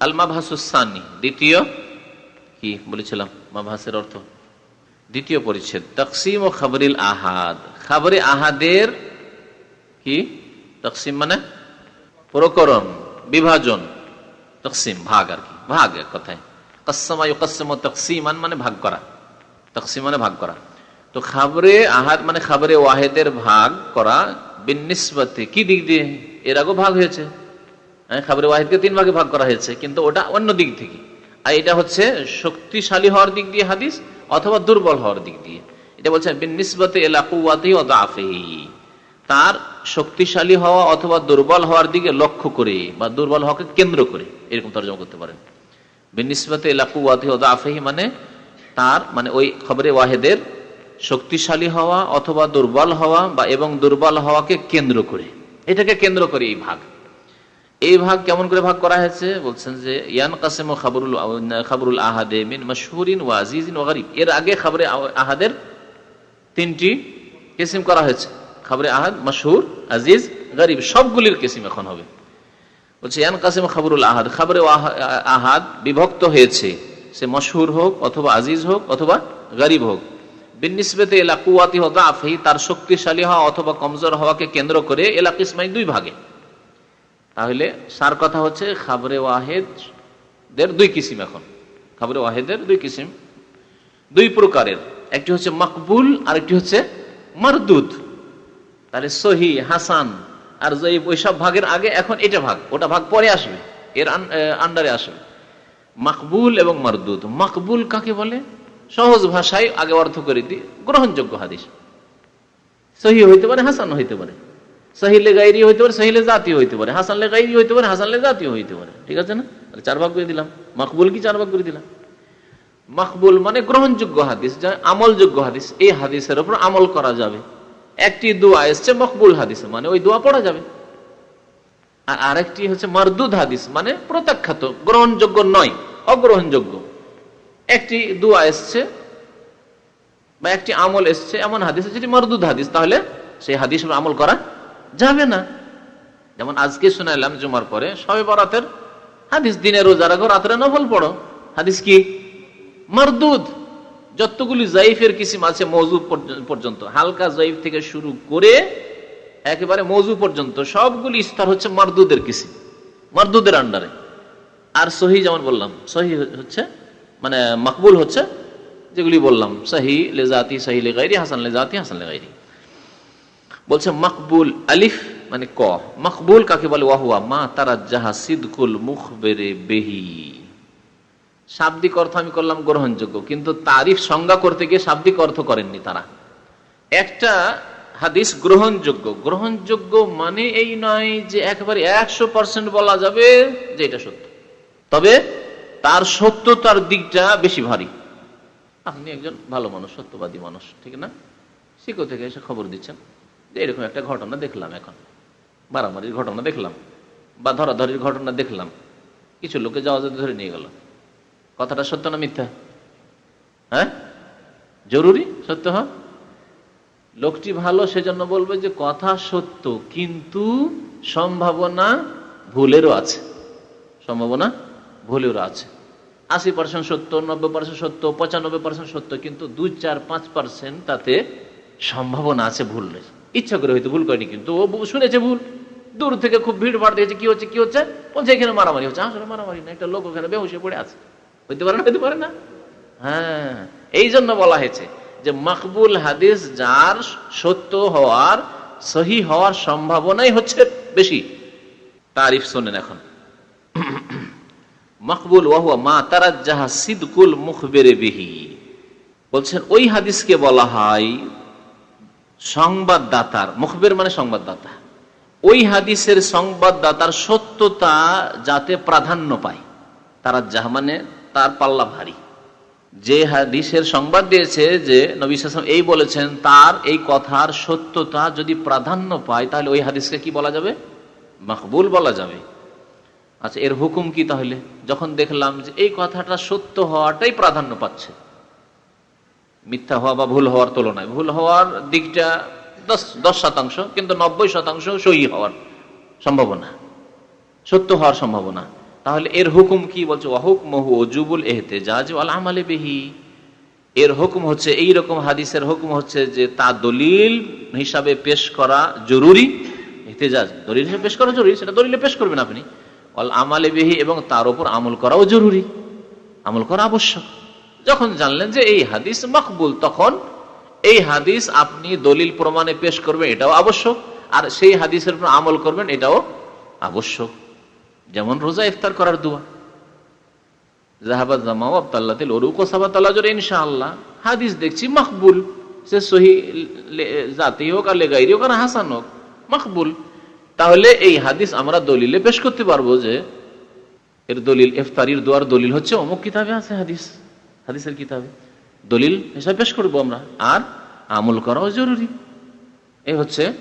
আল মাভাসুসানি দ্বিতীয়? কি বলেছিলাম? মাভাসের অর্থ? দ্বিতীয় পরিচ্ছেদ, তকসিম ও খাবরিল আহাদ। খাবরে আহাদের কি? তকসিম মানে প্রকরণ, বিভাজন। তকসিম, ভাগ আর কি। ভাগ এক কথায়। কসমা কসম তকসিমান মানে ভাগ করা। তকসিম মানে ভাগ করা। তো খাবরে আহাদ মানে খাবরে ওয়াহেদের ভাগ করা, বিনিসবতে কি দিক দিয়ে? এর আগেও ভাগ হয়েছে। হ্যাঁ খাবরে ওয়াহিদকে তিন ভাগে ভাগ করা হয়েছে, কিন্তু ওটা অন্য দিক থেকে। আর এটা হচ্ছে শক্তিশালী হওয়ার দিক দিয়ে হাদিস অথবা দুর্বল হওয়ার দিক দিয়ে। এটা বলছে বিনিসবতে এলাকুয়াতে অদাফেহি তার শক্তিশালী হওয়া অথবা দুর্বল হওয়ার দিকে লক্ষ্য করে বা দুর্বল হওয়াকে কেন্দ্র করে এরকম তর্জমা করতে পারেন। বিনিসবতে এলাকুয়াতে অদাফেহি মানে তার মানে ওই খবরে ওয়াহেদের শক্তিশালী হওয়া অথবা দুর্বল হওয়া বা এবং দুর্বল হওয়াকে কেন্দ্র করে। এটাকে কেন্দ্র করে এই ভাগ। এই ভাগ কেমন করে ভাগ করা হয়েছে? বলছেন যে ইয়ান কাসেম খাবরুল খাবরুল আহাদে মিন মশহুরিন ও আজিজিন ও গরিব। এর আগে খাবরে আহাদের তিনটি কিসিম করা হয়েছে। খাবরে আহাদ, মশহুর, আজিজ, গরিব, সবগুলির কিসিম এখন হবে। বলছে ইয়ান কাসেম খাবরুল আহাদ। খাবরে আহাদ বিভক্ত হয়েছে। সে মশহুর হোক অথবা আজিজ হোক অথবা গরিব হোক। বিনিসবেতে এলাকুয়াতি হতা আফহি তার শক্তিশালী হওয়া অথবা কমজোর হওয়াকে কেন্দ্র করে এলাকিসমাই দুই ভাগে। তাহলে সার কথা হচ্ছে খাবরে ওয়াহেদের দুই কিসিম এখন। খাবরে ওয়াহেদের দুই কিসিম। দুই প্রকারের। একটি হচ্ছে মকবুল আর একটি হচ্ছে মারদুদ। তাহলে সহি, হাসান আর জয়ীব ওইসব ভাগের আগে, এখন এটা ভাগ। ওটা ভাগ পরে আসবে। এর আন্ডারে আসবে। মাকবুল এবং মারদুদ। মাকবুল কাকে বলে? সহজ ভাষায় আগে অর্থ করে দিই, গ্রহণযোগ্য হাদিস। সহি হইতে পারে হাসান হইতে পারে। সহিলে গাইরি হইতে পারে, সহিলে জাতীয় হইতে পারে হাসানলে গাইরি হইতে পারে হাসানলে জাতীয় হইতে পারে। ঠিক আছে না? চার ভাগ করে দিলাম। মকবুল কি চার ভাগ করে দিলাম? মকবুল মানে গ্রহণযোগ্য হাদিস, যা আমলযোগ্য হাদিস। এই হাদিসের উপর আমল করা যাবে। একটি দোয়া এসছে মকবুল হাদিস মানে ওই দোয়া পড়া যাবে। আর আরেকটি হচ্ছে মারদুদ হাদিস মানে প্রত্যাখ্যাত, গ্রহণযোগ্য নয়, অগ্রহণযোগ্য। একটি দোয়া এসছে বা একটি আমল এসছে, এমন হাদিস যেটি মারদুদ হাদিস। তাহলে সেই হাদিস আমল করা যাবে না। যেমন আজকে শোনাইলাম, জুমার পরে সবে বরাতের হাদিস, দিনে রোজা রাখো, রাত্রে নফল পড়ো। হাদিস কি? মারদুদ। যতগুলি জাইফের কিসিম আছে মৌজু পর্যন্ত, হালকা জাইফ থেকে শুরু করে একেবারে মৌজু পর্যন্ত, সবগুলি স্তর হচ্ছে মারদুদের কিসিম, মারদুদের আন্ডারে। আর সহি যেমন বললাম, সহি হচ্ছে মানে মকবুল হচ্ছে, যেগুলি বললাম, সহি লেজাতি সহি লেগাইরি হাসান লেজাতি হাসান লেগাইরি বলছে মকবুল আলিফ মানে ক। মকবুল কাকে বলে? ওয়াহুয়া। মা তারা জাহা সিদকুল মুখ বেড়ে বেহি। শাব্দিক অর্থ আমি করলাম গ্রহণযোগ্য, কিন্তু তারিফ সংজ্ঞা করতে গিয়ে শাব্দিক অর্থ করেননি তারা। একটা হাদিস গ্রহণযোগ্য। গ্রহণযোগ্য মানে এই নয় যে একেবারে একশো পার্সেন্ট বলা যাবে যে এটা সত্য। তবে তার সত্যতার দিকটা বেশি ভারী। আপনি একজন ভালো মানুষ, সত্যবাদী মানুষ, ঠিক না? শিখো থেকে এসে খবর দিচ্ছেন। যে এরকম একটা ঘটনা দেখলাম এখন। মারামারির ঘটনা দেখলাম, বা ধরাধরির ঘটনা দেখলাম। কিছু লোকে যাওয়া যেতে ধরে নিয়ে গেল। কথাটা সত্য না মিথ্যা? হ্যাঁ? জরুরি? সত্য হ্যাঁ? লোকটি ভালো, সেজন্য বলবে যে কথা সত্য, কিন্তু সম্ভাবনা ভুলেরও আছে। সম্ভাবনা ভুলেরও আছে। আশি পার্সেন্ট সত্য, নব্বই পার্সেন্ট সত্য, পঁচানব্বই পার্সেন্ট সত্য, কিন্তু দুই চার পাঁচ পার্সেন্ট তাতে সম্ভাবনা আছে ভুল ইচ্ছা করে হয়তো ভুল করেনি কিন্তু ও শুনেছে ভুল। দূর থেকে খুব ভিড় ভাড় দিয়েছে, কি হচ্ছে কি হচ্ছে? বলছে, এখানে মারামারি হচ্ছে। আসলে মারামারি না, একটা লোক ওখানে বেহুশে পড়ে আছে। হইতে পারে না, হইতে পারে না। হ্যাঁ এই জন্য বলা হয়েছে যে মকবুল হাদিস যার সত্য হওয়ার, সহি হওয়ার সম্ভাবনাই হচ্ছে বেশি। তারিফ শোনেন এখন। মকবুল ওয়াহুয়া মা তারা যাহা সিদকুল মুখ বেড়ে বিহি। বলছেন, ওই হাদিসকে বলা হয় সংবাদদাতার, মুখবের মানে সংবাদদাতা। ওই হাদিসের সংবাদদাতার সত্যতা যাতে প্রাধান্য পায়, তারা যাহা মানে তার পাল্লা ভারী। যে হাদিসের সংবাদ দিয়েছে যে নবী এই বলেছেন, তার এই কথার সত্যতা যদি প্রাধান্য পায়, তাহলে ওই হাদিসকে কি বলা যাবে? মকবুল বলা যাবে। আচ্ছা এর হুকুম কি তাহলে? যখন দেখলাম যে এই কথাটা সত্য হওয়াটাই প্রাধান্য পাচ্ছে। মিথ্যা হওয়া বা ভুল হওয়ার তুলনায়। ভুল হওয়ার দিকটা দশ দশ শতাংশ, কিন্তু নব্বই শতাংশ সহি হওয়ার সম্ভাবনা। সত্য হওয়ার সম্ভাবনা। তাহলে এর হুকুম কি বলছে? ওয়াহুক মহু অজুবুল এহতেজাজ আল আমালে বেহি। এর হুকুম হচ্ছে, এই রকম হাদিসের হুকুম হচ্ছে যে তা দলিল হিসাবে পেশ করা জরুরি। এহতেজাজ, দলিল হিসাবে পেশ করা জরুরি? সেটা দলিলে পেশ করবেন আপনি। অল আমালে বেহি এবং তার উপর আমল করাও জরুরি। আমল করা আবশ্যক। যখন জানলেন যে এই হাদিস মকবুল, তখন এই হাদিস আপনি দলিল প্রমাণে পেশ করবেন, এটাও আবশ্যক। আর সেই হাদিসের উপর আমল করবেন, এটাও আবশ্যক। যেমন রোজা ইফতার করার দোয়া। জাহাবাদ জামাও আবতাল্লাতিল ওরুক ও সাবাতাল্লাজরে ইনশাআল্লাহ। হাদিস দেখছি মকবুল। সে সহি জাতি হোক আর লেগাইরি হোক আর হাসান হোক, মকবুল। তাহলে এই হাদিস আমরা দলিলে পেশ করতে পারব যে, এর দলিল, ইফতারির দোয়ার দলিল হচ্ছে অমুক কিতাবে আছে হাদিস। হাদিসের কিতাবে। দলিল হিসাবে পেশ করব আমরা। আর আমল করাও জরুরি। এই হচ্ছে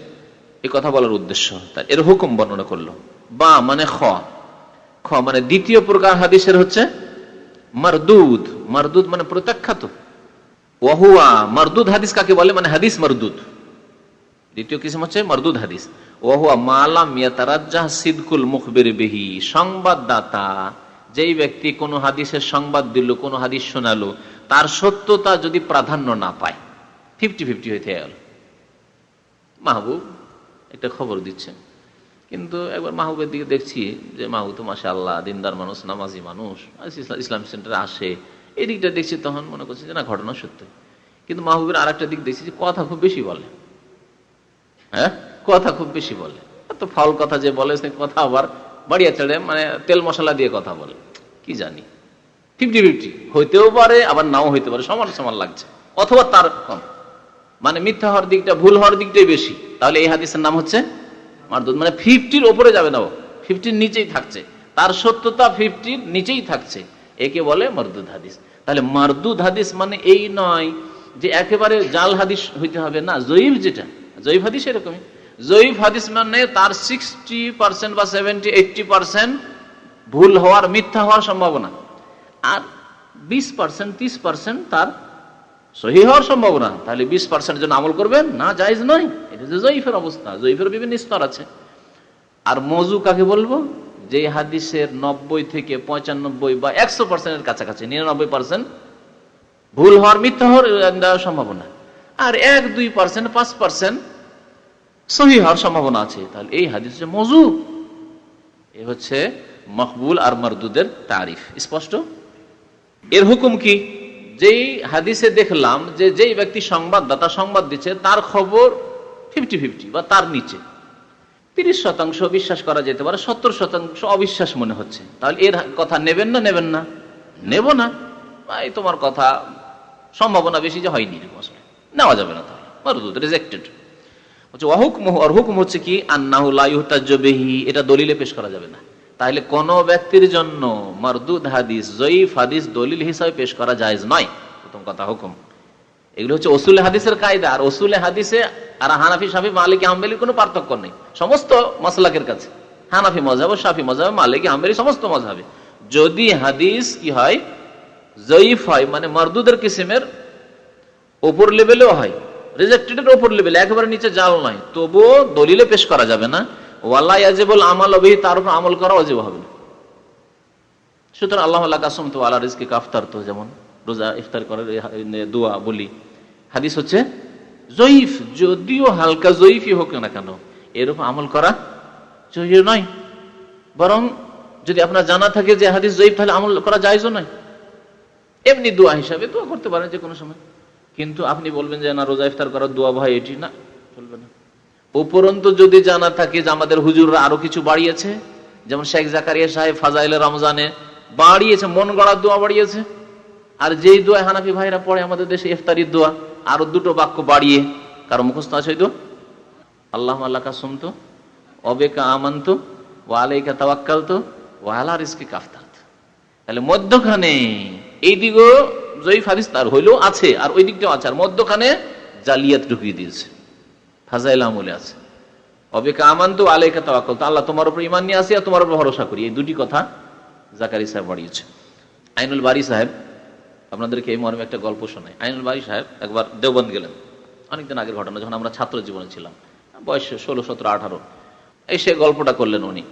এই কথা বলার উদ্দেশ্য। তাই এর হুকুম বর্ণনা করল। বা মানে খ। খ মানে দ্বিতীয় প্রকার হাদিসের হচ্ছে মারদুদ। মারদুদ মানে প্রত্যাখ্যাত। ওহুয়া, মারদুদ হাদিস কাকে বলে? মানে হাদিস মারদুদ। দ্বিতীয় কিসম হচ্ছে মারদুদ হাদিস। ওহুয়া মালাম ইয়াতারাজ্জাহ সিদকুল মুখবির বিহি। সংবাদদাতা যেই ব্যক্তি কোনো হাদিসের সংবাদ দিল, কোনো হাদিস শোনালো, তার সত্যতা যদি প্রাধান্য না পায় ফিফটি ফিফটি হয়ে গেল। মাহবুব একটা খবর দিচ্ছে। কিন্তু একবার মাহবুবের দিকে দেখছি যে, মাহবুব তো মাসা আল্লাহ দিনদার মানুষ, নামাজি মানুষ ইসলাম সেন্টারে আসে। এই দিকটা দেখছি তখন মনে করছি যে, না, ঘটনা সত্য। কিন্তু মাহবুবের আর একটা দিক দেখছি যে, কথা খুব বেশি বলে। হ্যাঁ? কথা খুব বেশি বলে। তো ফাউল কথা যে বলে, সে কথা আবার বাড়িয়া চড়ে মানে তেল মশলা দিয়ে কথা বলে। কি জানি। Fifty fifty. হইতেও পারে, আবার নাও হইতে পারে, সমান সমান লাগছে। অথবা তার কম। মানে মিথ্যা হওয়ার দিকটা, ভুল হওয়ার দিকটাই বেশি। তাহলে এই হাদিসের নাম হচ্ছে মারদুদ। মানে ফিফটির ওপরে যাবে না ফিফটির নিচেই থাকছে। তার সত্যতা ফিফটির নিচেই থাকছে। একে বলে মারদুদ হাদিস। তাহলে মারদুদ হাদিস মানে এই নয় যে একেবারে জাল হাদিস হইতে হবে না, জয়ীফ যেটা। জয়ীফ হাদিস এরকমই। জয়ীফ হাদিস মানে তার সিক্সটি পার্সেন্ট বা সেভেন্টি এইটটি পার্সেন্ট ভুল হওয়ার, মিথ্যা হওয়ার সম্ভাবনা। আর বিশ পার্সেন্ট ত্রিশ পার্সেন্ট তার সহি হওয়ার সম্ভাবনা। তাহলে বিশ পার্সেন্ট জন্য আমল করবেন? না, জায়জ নয়। এটা যে জয়ীফের অবস্থা। জয়ীফের বিভিন্ন স্তর আছে। আর মজু কাকে বলব? যে হাদিসের নব্বই থেকে পঁচানব্বই বা একশো পার্সেন্টের কাছাকাছি, নিরানব্বই পার্সেন্ট ভুল হওয়ার, মিথ্যা হওয়ার সম্ভাবনা। আর এক, দুই পার্সেন্ট পাঁচ পার্সেন্ট সহি হওয়ার সম্ভাবনা আছে। তাহলে এই হাদিস মজু, এ হচ্ছে মকবুল আর মরদুদের তারিফ। স্পষ্ট? এর হুকুম কি? যেই হাদিসে দেখলাম যে যেই ব্যক্তি সংবাদদাতা সংবাদ দিচ্ছে, তার খবর ফিফটি ফিফটি বা তার নিচে। তিরিশ শতাংশ বিশ্বাস করা যেতে পারে, সত্তর শতাংশ অবিশ্বাস মনে হচ্ছে। তাহলে এর কথা নেবেন না নেবেন না। নেব না। এই তোমার কথা সম্ভাবনা বেশি যে হয়নি। আসলে নেওয়া যাবে না তাহলে। মরদুদ রিজেক্টেড হচ্ছে অহুকম আর হুকুম হচ্ছে কি? আন্নাহুল্লাহি এটা দলিলে পেশ করা যাবে না। তাহলে কোন ব্যক্তির জন্য মারদুদ হাদিস, জয়ীফ হাদিস দলিল হিসাবে পেশ করা যায় নয়? প্রথম কথা, হুকুম। এগুলো হচ্ছে ওসুল হাদিসের কায়দা। আর ওসুল হাদিসে আর হানাফি সাফি মালিক আহমেলির কোনো পার্থক্য নেই। সমস্ত মশলাকের কাছে। হানাফি মজাব সাফি মজাব মালিক আহমেলি সমস্ত মজাবে যদি হাদিস কি হয়? জয়ীফ হয় মানে মারদুদের কিসিমের ওপর লেভেলেও হয়। রিজেক্টেডের ওপর লেভেল একেবারে নিচে জাল নয় তবুও দলিলে পেশ করা যাবে না। ওয়াল্লাহ ইয়াজেবল আমল অবিহি তার উপর আমল করা অজেব হবে সুতরাং আল্লাহ আল্লাহ কাসম তো আল্লাহ রিজকে কাফতার তো যেমন রোজা ইফতার করার দোয়া বলি। হাদিস হচ্ছে, জয়ীফ, যদিও হালকা জয়ীফই হোক না কেন, এর উপর আমল করা জয়ী নয়। বরং যদি আপনার জানা থাকে যে হাদিস জয়ীফ, তাহলে আমল করা যায়ও নয়। এমনি দোয়া হিসাবে দোয়া করতে পারেন যে কোনো সময়। কিন্তু আপনি বলবেন যে, না, রোজা ইফতার করার দোয়া ভাই, এটি না। চলবে না। উপরন্ত যদি জানা থাকে যে আমাদের হুজুররা আরও কিছু বাড়িয়েছে, যেমন শেখ জাকারিয়া সাহেব ফাজাইল রমজানে বাড়িয়েছে, মন গড়ার দোয়া বাড়িয়েছে। আর যেই দোয়া হানাফি ভাইরা পড়ে আমাদের দেশে, ইফতারির দোয়া, আরও দুটো বাক্য বাড়িয়ে, কারও মুখস্থ আছে তো আল্লাহ আল্লাহ কাসম তো অবেকা আমান্ত ও আলাইকা তাওয়াক্কাল তো ও আলা রিস্কি কাফতার তাহলে মধ্যখানে এই দিকও জয়ীফ হাদিস তার হইলেও আছে, আর ওই দিকটাও আছে, আর মধ্যখানে জালিয়াত ঢুকিয়ে দিয়েছে, ফাজাইল আমলে আছে। অবেকা আমান্ত আলাইকা তাওয়াক্কাল, তো আল্লাহ তোমার উপর ইমান নিয়ে আসি আর তোমার উপর ভরসা করি। এই দুটি কথা জাকারি সাহেব বাড়িয়েছে। আইনুল বাড়ি সাহেব, আপনাদেরকে এই মর্মে একটা গল্প শোনায় আইনুল বাড়ি সাহেব একবার দেওবন্দ গেলেন। অনেকদিন আগের ঘটনা, যখন আমরা ছাত্র জীবনে ছিলাম, বয়স ষোলো, সতেরো, আঠারো, এই সে গল্পটা করলেন উনি।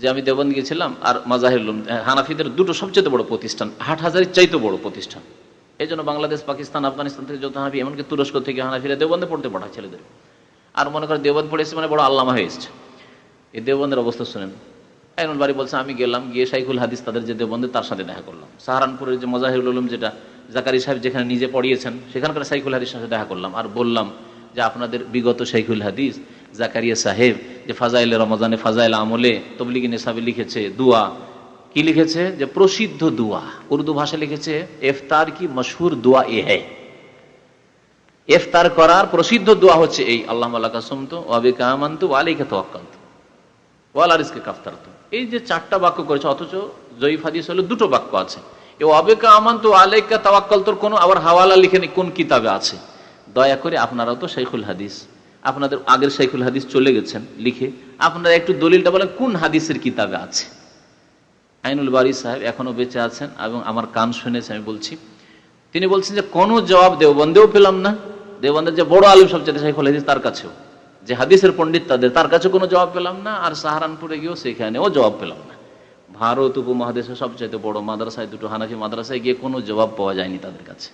যে আমি দেবন গিয়েছিলাম আর মাজাহিরুল হানাফিদের দুটো সবচেয়ে বড় প্রতিষ্ঠান হাট হাজারের চাইতে বড় প্রতিষ্ঠান। এই জন্য বাংলাদেশ, পাকিস্তান, আফগানিস্তান থেকে যত হানাফি, এমনকি তুরস্ক থেকে হানাফিরা দেবন্দে পড়তে পাঠায় ছেলেদের। আর মনে করে দেবন্দ পড়ে এসেছে মানে বড় আল্লামা হয়ে এসছে। এই দেবন্দের অবস্থা শুনেন। একজন বাড়ি বলছে, আমি গেলাম, গিয়ে সাইকুল হাদিস তাদের যে দেবন্দে তার সাথে দেখা করলাম। সাহারানপুরের যে মজাহিরুল উলুম যেটা জাকারি সাহেব যেখানে নিজে পড়িয়েছেন, সেখানকার সাইকুল হাদিস সাথে দেখা করলাম। আর বললাম যে, আপনাদের বিগত সাইকুল হাদিস জাকারিয়া সাহেব যে ফাজাইল রমজানে ফাজাইল আমলে তবলিগি নেশাবে লিখেছে দুয়া। কি লিখেছে? যে প্রসিদ্ধ দুয়া। উর্দু ভাষা লিখেছে, এফতার কি মশহুর দুয়া এ হ্যায়? এফতার করার প্রসিদ্ধ দোয়া হচ্ছে এই। আল্লাহ কাসমতো ওয়াবিকা আমান্তু ওয়ালাইকা তাওয়াক্কালত। ওয়ালা রিজকে কাফতারত। এই যে চারটা বাক্য করেছে, অথচ জয়ীফ হাদিস হলো দুটো বাক্য আছে। এই ওয়াবিকা আমান্তু আলাইকা তাওয়াক্কালতর কোনো আবার হাওয়ালা লিখে নি কোন কিতাবে আছে? দয়া করে আপনারাও তো শেখুল হাদিস। আপনাদের আগের শেখুল হাদিস চলে গেছেন, লিখে। আপনারা একটু দলিলটা বলেন, কোন হাদিসের কিতাবে আছে? আইনুল বারি সাহেব এখনও বেঁচে আছেন এবং আমার কান শুনেছে, আমি বলছি। তিনি বলছেন যে, কোনো জবাব দেওবন্দেও পেলাম না। দেওবন্দের যে বড় আলিম সবচেয়ে শেখুল হাদিস তার কাছেও। যে হাদিসের পণ্ডিত তাদের, তার কাছে কোনো জবাব পেলাম না, আর সাহারানপুরে গিয়েও সেখানেও জবাব পেলাম না। ভারত উপমহাদেশের সবচাইতে বড় মাদ্রাসায়, দুটো হানাফি মাদ্রাসায় গিয়ে কোনো জবাব পাওয়া যায়নি তাদের কাছে।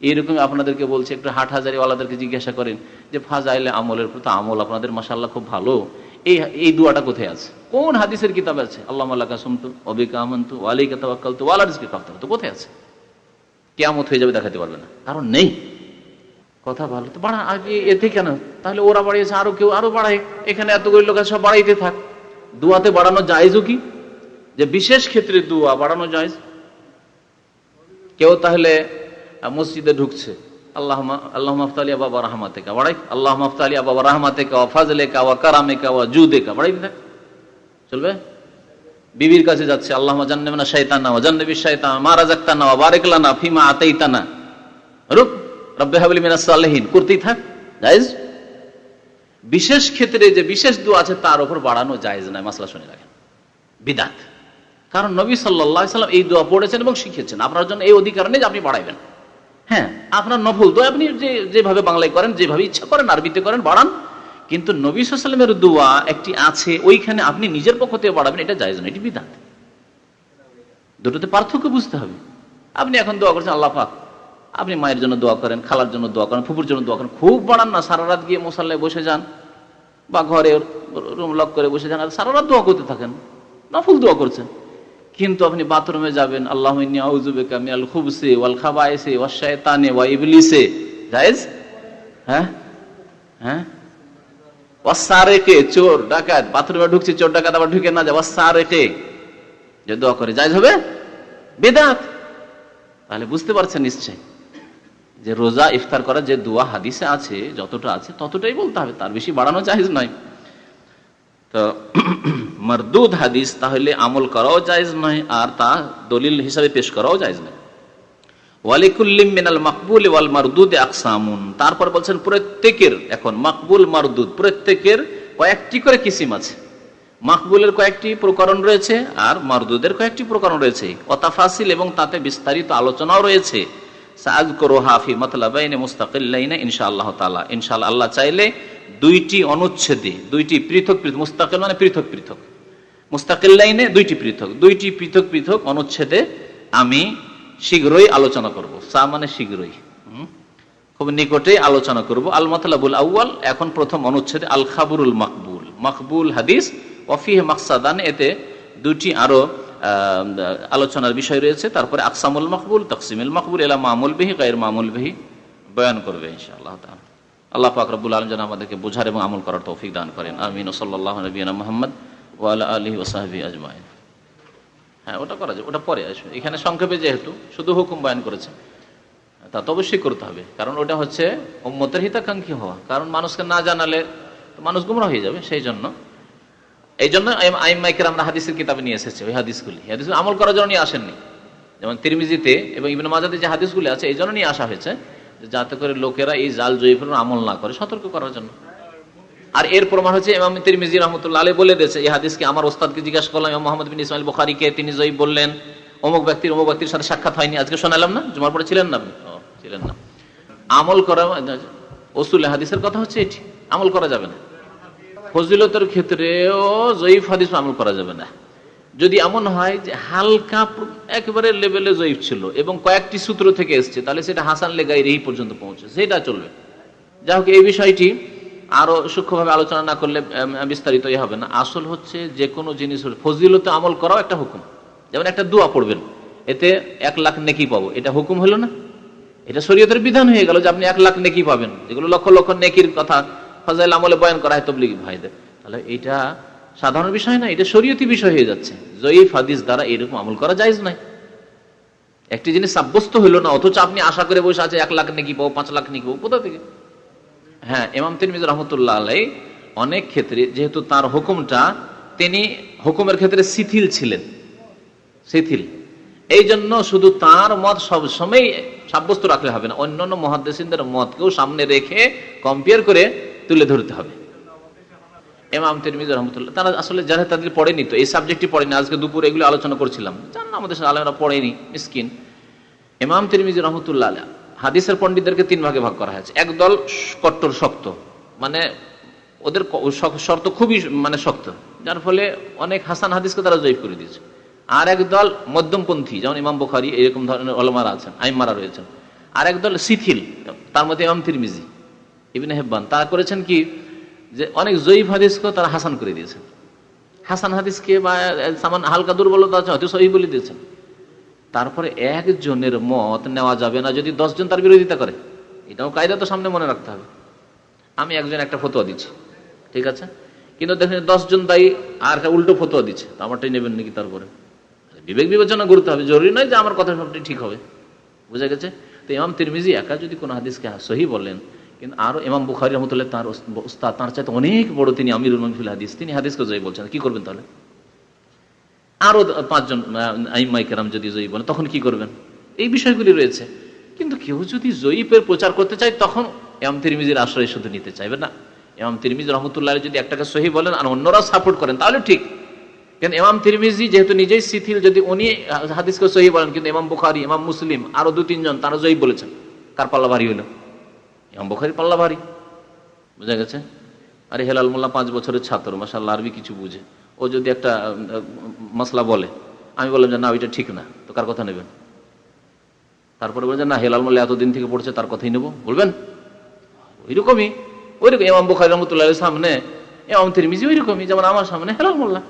এইরকম আপনাদেরকে বলছে, একটু হাট হাজারিওয়ালাদেরকে জিজ্ঞাসা করেন যে, ফাজাইলে আমলের প্রতি আমল আপনাদের মাসাল্লাহ খুব ভালো। এই এই দুয়াটা কোথায় আছে? কোন হাদিসের কিতাব আছে? আল্লাহ আল্লাহ কাসমতু অবিকা আমন্তু ওয়ালিকা তাওয়াক্কালতু, ওয়ালা রিজকি কাফতারতু কোথায় আছে? কেয়ামত হয়ে যাবে দেখাতে পারবে না। কারণ নেই। কথা ভালো তো বাড়া আগে এতে কেন? তাহলে ওরা বাড়িয়েছে, আরও কেউ, আরও বাড়ায়। এখানে এতগুলো লোক সব বাড়াইতে থাক। দুয়াতে বাড়ানো যায়জও কি? যে বিশেষ ক্ষেত্রে দুয়া বাড়ানো যায় কেউ তাহলে মসজিদে ঢুকছে। আল্লাহ আল্লাহ বাবা বাড়াই। আল্লাহ বাবা ওয়া চলবে? বিবির কাছে যাচ্ছে আল্লাহ ফিমা আতাইতানা। মিনাস করতেই থাক, জায়েজ? বিশেষ ক্ষেত্রে যে বিশেষ দোয়া আছে, তার উপর বাড়ানো জায়েজ নয়, মাসলা শুনে রাখেন। বিদাত। কারণ নবী সাল্লাম এই দোয়া পড়েছেন এবং শিখেছেন আপনার জন্য এই অধিকার নেই যে আপনি বাড়াইবেন। হ্যাঁ আপনার নফল দোয়া আপনি যে, যেভাবে বাংলায় করেন, যেভাবে ইচ্ছা করেন, আরবিতে করেন, বাড়ান। কিন্তু নবী সাল্লামের দোয়া একটি আছে, ওইখানে আপনি নিজের পক্ষ থেকে বাড়াবেন, এটা জায়জ না এটি বিধান। দুটোতে পার্থক্য বুঝতে হবে। আপনি এখন দোয়া করছেন, আল্লাহ পাক, আপনি মায়ের জন্য দোয়া করেন, খালার জন্য দোয়া করেন ফুপুর জন্য দোয়া করেন, খুব বাড়ান না, সারা রাত গিয়ে মশাল্লায় বসে যান বা ঘরে রুম লক করে বসে যান, আর সারা রাত দোয়া করতে থাকেন। নফল দোয়া করছেন। কিন্তু আপনি বাথরুমে যাবেন, আল্লাহ মিনাল খুবসে ওয়াল খাবায়েসে ওয়া শায়তানে ওয়া ইবলিসে। জায়েজ হ্যাঁ? হ্যাঁ? ওয়াসারেকে চোর, ডাকাত, বাথরুমে ঢুকছে, চোর, ডাকাত আবার ঢুকে না যায় ওয়াসারেকে যে দোয়া করে, জায়েজ হবে? বেদাত। তাহলে বুঝতে পারছেন নিশ্চয় যে রোজা ইফতার করা যে দোয়া হাদিসে আছে, যতটা আছে, ততটাই বলতে হবে, তার বেশি বাড়ানো জায়েজ নয়। তো মারদুদ হাদিস, তাহলে আমল করাও জায়েজ নয় আর তা দলিল হিসাবে পেশ করাও জায়েজ নয়। ওয়ালিকুল্লিম মিনাল মাকবুল ওয়াল মারদুদ আকসামুন। তারপর বলছেন প্রত্যেকের, এখন মাকবুল, মারদুদ, প্রত্যেকের কয়েকটি করে কিসিম আছে। মাকবুলের কয়েকটি প্রকরণ রয়েছে আর মারদুদের কয়েকটি প্রকরণ রয়েছে। অতাফাসিল এবং তাতে বিস্তারিত আলোচনাও রয়েছে। সাজ করো হাফি মতলাবাইনে মুস্তাকিল্লাইনে ইনশাআল্লাহ তালা ইনশাআল্লাহ আল্লাহ চাইলে দুইটি অনুচ্ছেদে, দুইটি পৃথক পৃথক, মুস্তাকিল মানে পৃথক পৃথক। মুস্তাকিল লাইনে দুইটি পৃথক দুইটি পৃথক পৃথক অনুচ্ছেদে আমি শীঘ্রই আলোচনা করব। সা মানে শীঘ্রই? খুব নিকটে আলোচনা করব। আল মাতলাবুল আউ্য়াল, এখন প্রথম অনুচ্ছেদে আল খাবুরুল মাকবুল। মাকবুল হাদিস ওয়াফিহ মাকসাদান, এতে দুটি আরও আলোচনার বিষয় রয়েছে। তারপরে আকসামুল মকবুল, তকসিমুল মকবুল, এলা মামুল বিহি, গায়ের মামুল বিহি, বয়ান করবে ইনশাআল্লাহ তাআলা। আল্লাহ পাক রব্বুল আলম যেন আমাদেরকে বোঝার এবং আমল করার তৌফিক দান করেন। আমিন। ও সাল্লাহ নবীনা মোহাম্মদ ওয়ালা আলহি ওসাহাবি আজমাইন। হ্যাঁ ওটা করা যায়, ওটা পরে আসবে। এখানে সংক্ষেপে যেহেতু শুধু হুকুম বয়ান করেছে, তা তো অবশ্যই করতে হবে। কারণ ওটা হচ্ছে উম্মতের হিতাকাঙ্ক্ষী হওয়া। কারণ মানুষকে না জানালে মানুষ গুমরা হয়ে যাবে সেই জন্য এই জন্য আইম মাইকের আমরা হাদিসের কিতাবে নিয়ে এসেছি ওই হাদিসগুলি। এই হাদিস আমল করার জন্য নিয়ে আসেননি। যেমন তিরমিজিতে এবং ইবিন মাজাতে যে হাদিসগুলি আছে, এই জন্য নিয়ে আসা হয়েছে। যাতে করে লোকেরা এই জাল জয়ীফের আমল না করে, সতর্ক করার জন্য। আর এর প্রমাণ হচ্ছে ইমাম তিরমিজি রহমতুল্লাহ আলী বলে দিয়েছে, এই হাদিসকে আমার ওস্তাদকে জিজ্ঞাসা করলাম, ইমাম মোহাম্মদ বিন ইসমাইল বুখারিকে তিনি জয়ী বললেন, অমুক ব্যক্তির অমুক ব্যক্তির সাথে সাক্ষাৎ হয়নি, আজকে শোনালাম না? জুমার পরে ছিলেন না আপনি? ছিলেন না। আমল করা ওসুল হাদিসের কথা হচ্ছে এটি, আমল করা যাবে না। ফজিলতের ক্ষেত্রেও জয়ীফ হাদিস আমল করা যাবে না। যদি এমন হয় যে হালকা একেবারে লেভেলে জয়ীফ ছিল এবং কয়েকটি সূত্র থেকে এসছে তাহলে সেটা হাসান লেগাই এই পর্যন্ত পৌঁছে। সেটা চলবে। যাই হোক এই বিষয়টি আরও সূক্ষ্মভাবে আলোচনা না করলে আম, বিস্তারিত ইয়ে হবে না। আসল হচ্ছে যে কোনো জিনিস ফজিলতে আমল করাও একটা হুকুম। যেমন একটা দোয়া পড়বেন এতে এক লাখ নেকি পাবো। এটা হুকুম হলো না। এটা শরীয়তের বিধান হয়ে গেল যে আপনি এক লাখ নেকি পাবেন। যেগুলো লক্ষ লক্ষ নেকির কথা ফজাইল আমলে বয়ান করা হয় তবলিগি ভাইদের। তাহলে এটা সাধারণ বিষয় না, এটা শরীয়তি বিষয় হয়ে যাচ্ছে। জয়ীফ হাদিস দ্বারা এরকম আমল করা যায় নাই একটি জিনিস সাব্যস্ত হইল না, অথচ আপনি আশা করে বসে আছে, এক লাখ নেকি পাবো পাঁচ লাখ নেকি পাবো কোথা থেকে? হ্যাঁ ইমাম তিরমিজ রহমতুল্লাহ আলাই অনেক ক্ষেত্রে, যেহেতু তার হুকুমটা, তিনি হুকুমের ক্ষেত্রে শিথিল ছিলেন। শিথিল। এই জন্য শুধু তার মত সবসময় সাব্যস্ত রাখলে হবে না, অন্যান্য মহাদেসিনদের মতকেও সামনে রেখে কম্পেয়ার করে তুলে ধরতে হবে। এমাম তিরমিজ রহমতুল্লাহ, তারা আসলে যারা তাদের পড়েনি তো, এই সাবজেক্টটি পড়েনি। আজকে দুপুর এগুলো আলোচনা করছিলাম। জান না আমাদের আলেমরা পড়েনি, মিসকিন। ইমাম তিরমিজ রহমতুল্লাহ আলাহ হাদিসের পণ্ডিতদেরকে তিন ভাগে ভাগ করা হয়েছে। একদল কট্টর, শক্ত। মানে ওদের শর্ত খুবই মানে শক্ত। যার ফলে অনেক হাসান হাদিসকে তারা জয়ীফ করে দিয়েছে। আর এক দল মধ্যমপন্থী, যেমন ইমাম বুখারি, এরকম ধরনের অলমারা আছেন, আইমারা রয়েছেন। আর এক দল শিথিল, তার মধ্যে ইমাম তিরমিজি, ইবিন হেব্বান। তারা করেছেন কি? যে অনেক জয়ীফ হাদিসকেও তারা হাসান করে দিয়েছেন। হাসান হাদিসকে বা সামান হালকা দুর্বলতা আছে, হয়তো সহি বলে দিয়েছেন। তারপরে একজনের মত নেওয়া যাবে না, যদি দশজন তার বিরোধিতা করে। এটাও কায়দা তো সামনে মনে রাখতে হবে। আমি একজন একটা ফতোয়া দিচ্ছি, ঠিক আছে? কিন্তু দেখেন দশজন দায়ী, আর একটা উল্টো ফতোয়া দিচ্ছে। তো আমারটাই নেবেন নাকি তারপরে? বিবেক বিবেচনা করতে হবে, জরুরি নয় যে আমার কথা সবটাই ঠিক হবে। বুঝা গেছে? তো ইমাম তিরমিজি একা যদি কোনো হাদিসকে সহি বলেন কিন্তু আরও এমাম বুখারি রহমতুল্লাহ তার উস্তাদ তার চাইতে অনেক বড় তিনি আমির ফিল হাদিস। তিনি হাদিসকে জয়ী বলছেন। কি করবেন তাহলে? আরও পাঁচজন আইমাই কেরাম যদি জয়ী বলেন, তখন কি করবেন? এই বিষয়গুলি রয়েছে। কিন্তু কেউ যদি জয়ীপের প্রচার করতে চায়, তখন এম তিরমিজির আশ্রয় শুধু নিতে চাইবে না। এমাম তিরমিজ রহমতুল্লাহ যদি একটাকে সহি বলেন আর অন্যরা সাপোর্ট করেন, তাহলে ঠিক। কিন্তু এমাম তিরমিজি যেহেতু নিজেই শিথিল, যদি উনি হাদিসকে সহি বলেন, কিন্তু এমাম বুখারি এমাম মুসলিম, আরও দু তিনজন তারা জয়ী বলেছেন। কার পাল্লা ভারী হইল এমাম বুখারি পাল্লা ভারী। বুঝা গেছে? আরে হেলাল মোল্লা পাঁচ বছরের ছাত্র মাসাল্লাহ আরবি কিছু বুঝে। ও যদি একটা মশলা বলে, আমি বললাম যে, না, ওইটা ঠিক না। তো কার কথা নেবেন? তারপরে বলছেন না, হেলাল মোল্লা এতদিন থেকে পড়ছে, তার কথাই নেব। বলবেন? ওইরকমই। ওইরকম এমাম বুখারি রহমতুল্লাহ সামনে এমাম তিরমিজি ওইরকমই, যেমন আমার সামনে, হেলাল মোল্লা।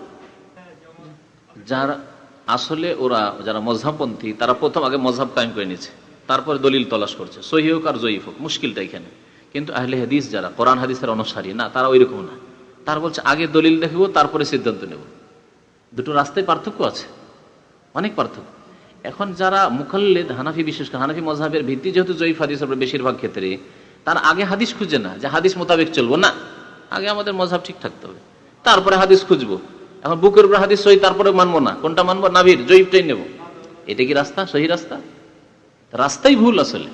যারা, আসলে ওরা, যারা মজহাবপন্থী, তারা প্রথম আগে মজহাব কায়েম করে নিয়েছে। তারপরে দলিল তলাশ করছে। সহি হোক আর জয়ীফ হোক, মুশকিলটা এখানে। কিন্তু আহলে হাদিস যারা, কোরআন হাদিসের অনুসারী, না, তারা ওইরকম না। তার বলছে, আগে দলিল দেখব, তারপরে সিদ্ধান্ত নেব। দুটো রাস্তায় পার্থক্য আছে। অনেক পার্থক্য। এখন যারা মুখাল্লেদ, হানাফি বিশেষ করে, হানাফি মজহাবের ভিত্তি যেহেতু জয়ীফ হাদিস বেশিরভাগ ক্ষেত্রে, তার আগে হাদিস খুঁজে না, যে হাদিস মোতাবেক চলবো না। আগে আমাদের মজহাব ঠিক থাকতে হবে। তারপরে হাদিস খুঁজবো। এখন বুকের উপরে হাদিস সহি তারপরে মানবো না। কোনটা মানবো? নাভির, জয়ীফটাই নেব। এটা কি রাস্তা? সহি রাস্তা? রাস্তাই ভুল আসলে।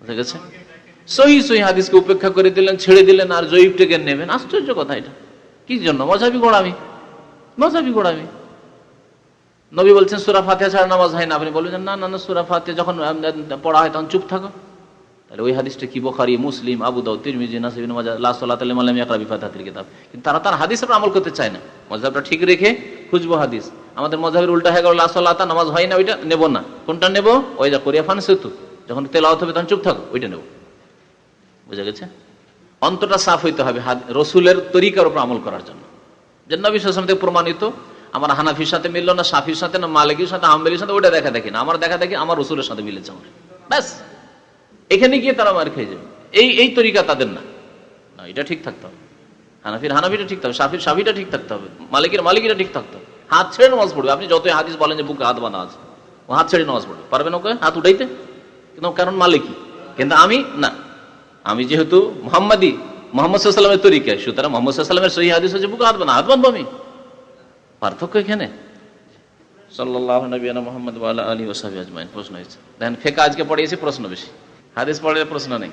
বুঝা গেছে? সহি সহি হাদিসকে উপেক্ষা করে দিলেন, ছেড়ে দিলেন, আর জয়ীফটাকে নেবেন। আশ্চর্য কথা এটা। কি জন্য? মজাবি গোড়ামি। মজাবি গোড়ামি। নবী বলছেন, সুরা ফাতে ছাড়া নামাজ হয় না। আপনি বলবেন না না না, সুরা ফাতে যখন পড়া হয় তখন চুপ থাকো। তাহলে ওই হাদিসটা কি? বোখারি, মুসলিম, আবু দাউ তিরমিজি নাসিবিন মাজা, লা সাল্লাত আলাইহি ওয়া ইয়াকরা বিফাতিহাতিল কিতাব। কিন্তু তারা তার উপর আমল করতে চায় না। মযহাবটা ঠিক রেখে খুঁজবো হাদিস। আমাদের মযহাবের উল্টা হয়ে গেল, লা সাল্লাত নামাজ হয় না, ওইটা নেব না। কোনটা নেব? ওই যা করিয়া ফান সেতু যখন তেলাওয়াত হবে, তখন চুপ থাকো, ওইটা নেব। বুঝা গেছে? অন্তটা সাফ হইতে হবে রসুলের তরিকার উপর আমল করার জন্য। যে নবী সাল্লাল্লাহু থেকে প্রমাণিত, আমার হানাফির সাথে মিললো না, সাফির সাথে না, মালিকের সাথে আম্বেলির সাথে ওটা দেখা দেখি না। আমার দেখা দেখি, আমার রসুলের সাথে মিলেছে আমার। ব্যাস। এখানে গিয়ে তারা মার খেয়ে যাবে। এই এই তরিকা তাদের না, এটা ঠিক থাকতে হবে। হানাফির, হানাফিটা ঠিক থাকবে সাফির সাফিটা ঠিক থাকতে হবে। মালিকের মালিকেরা ঠিক থাকতে হবে। হাত ছেড়ে নামাজ পড়বে। আপনি যতই হাদিস বলেন যে বুকে হাত বাঁধা আছে, ও হাত ছেড়ে নামাজ পড়বে। পারবেন ওকে? হাত উঠাইতে? কিন্তু কারণ মালিকই। কিন্তু আমি, না। আমি যেহেতু মোহাম্মদী, মোহাম্মদ সাল্লামের তরিকা সুতরাং মোহাম্মদ সাল্লামের সহি হাদিস হচ্ছে বুকে হাত বাঁধা। হাত বাঁধবো আমি? পার্থক্য এখানে? সাল্লাহ নবীনা মোহাম্মদ আলী ওসাবি আজমাইন। প্রশ্ন হয়েছে। দেখেন ফেকা আজকে পড়িয়েছি প্রশ্ন বেশি। হাদিস পড়ে প্রশ্ন নেই।